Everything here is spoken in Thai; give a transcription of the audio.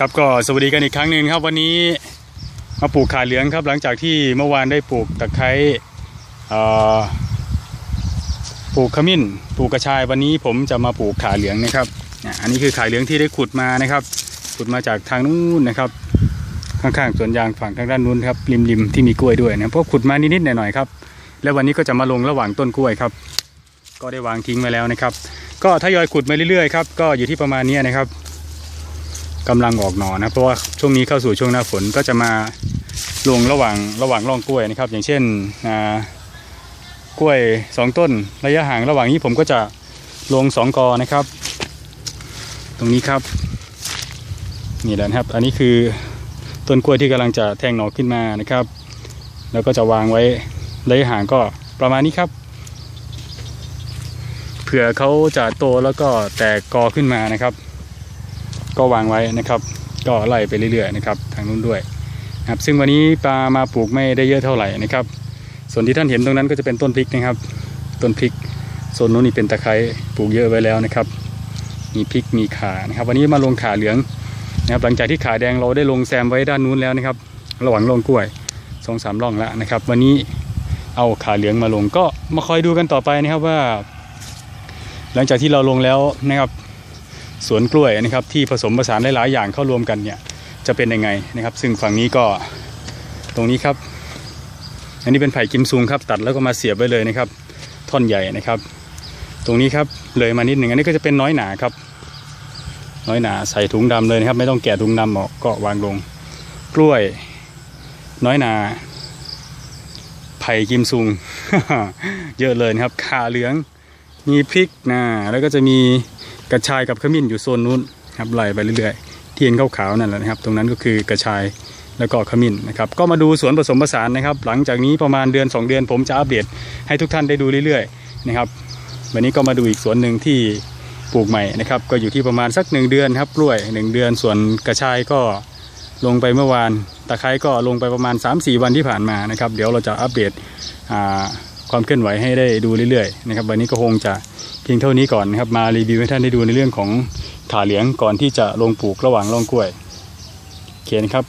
ครับก็สวัสดีกันอีกครั้งหนึ่งครับวันนี้มาปลูกขาเหลืองครับ หลังจากที่เมื่อวานได้ปลูกตะไคร้ปลูกขมิ้นปลูกกระชายวันนี้ผมจะมาปลูกขาเหลืองนะครับอันนี้คือขาเหลืองที่ได้ขุดมานะครับ ขุดมาจากทางนู้นนะครับ ข้างๆสวนยางฝั่งทางด้านนู้นครับริมๆที่มีกล้วยด้วยนะเพราะขุดมานิดๆหน่อยๆครับแล้ววันนี้ก็จะมาลงระหว่างต้นกล้วยครับ ก็ได้วางทิ้งไว้แล้วนะครับ ก็ทยอยขุดมาเรื่อยๆครับก็อยู่ที่ประมาณนี้นะครับ กำลังออกหนอนะเพราะว่าช่วงนี้เข้าสู่ช่วงหน้าฝนก็จะมาลงระหว่างระหว่างร่องกล้วยนะครับ อย่างเช่นกล้วยสองต้นระยะห่างระหว่างนี้ผมก็จะลงสองกอนะครับ ตรงนี้ครับนี่แหละนะครับ อันนี้คือต้นกล้วยที่กำลังจะแทงหน่อขึ้นมานะครับ แล้วก็จะวางไว้ระยะห่างก็ประมาณนี้ครับเผื่อเขาจะโตแล้วก็แตกกอขึ้นมานะครับ ก็วางไว้นะครับ ก็ไล่ไปเรื่อยๆนะครับทางนู้นด้วยครับซึ่งวันนี้ปลามาปลูกไม่ได้เยอะเท่าไหร่นะครับ ส่วนที่ท่านเห็นตรงนั้นก็จะเป็นต้นพริกนะครับ ต้นพริกโซนนู้นนี่เป็นตะไคร้ปลูกเยอะไว้แล้วนะครับ มีพริกมีข่านะครับ วันนี้มาลงข่าเหลืองนะครับ หลังจากที่ขาแดงเราได้ลงแซมไว้ด้านนู้นแล้วนะครับ ระหว่างร่องกล้วยสองสามร่องแล้วนะครับ วันนี้เอาขาเหลืองมาลงก็มาคอยดูกันต่อไปนะครับว่า หลังจากที่เราลงแล้วนะครับ สวนกล้วยนะครับที่ผสมผสานหลายๆอย่างเข้ารวมกันเนี่ยจะเป็นยังไงนะครับ ซึ่งฝั่งนี้ก็ตรงนี้ครับ อันนี้เป็นไผ่กิมซุงครับ ตัดแล้วก็มาเสียบไว้เลยนะครับ ท่อนใหญ่นะครับ ตรงนี้ครับเลยมานิดหนึ่งอันนี้ก็จะเป็นน้อยหนาครับ น้อยหนาใส่ถุงดำเลยนะครับ ไม่ต้องแกะถุงดำออกก็วางลง กล้วย น้อยหนาไผ่กิมซุง เยอะเลยนะครับขาเหลือง มีพริกนะแล้วก็จะมี กระชายกับขมิ้นอยู่โซนนู้นครับไล่ไปเรื่อยๆที่เห็นขาวๆนั่นแหละนะครับ ตรงนั้นก็คือกระชายแล้วก็ขมิ้นนะครับก็มาดูสวนผสมผสานนะครับ หลังจากนี้ประมาณเดือน 2 เดือน ผมจะอัปเดตให้ทุกท่านได้ดูเรื่อยๆนะครับวันนี้ก็มาดูอีกสวนหนึ่งที่ปลูกใหม่นะครับ ก็อยู่ที่ประมาณสัก 1 เดือนครับกล้วย 1 เดือนส่วนกระชายก็ลงไปเมื่อวานตะไคร้ก็ลงไปประมาณ 3-4 วันที่ผ่านมานะครับ เดี๋ยวเราจะอัปเดตความเคลื่อนไหวให้ได้ดูเรื่อยๆนะครับวันนี้ก็คงจะ พียงเท่านี้ก่อนนะครับมารีวิวให้ท่านได้ดูในเรื่องของขาเหลียงก่อนที่จะลงปลูกระหว่างร่องกล้วย เขียนครับ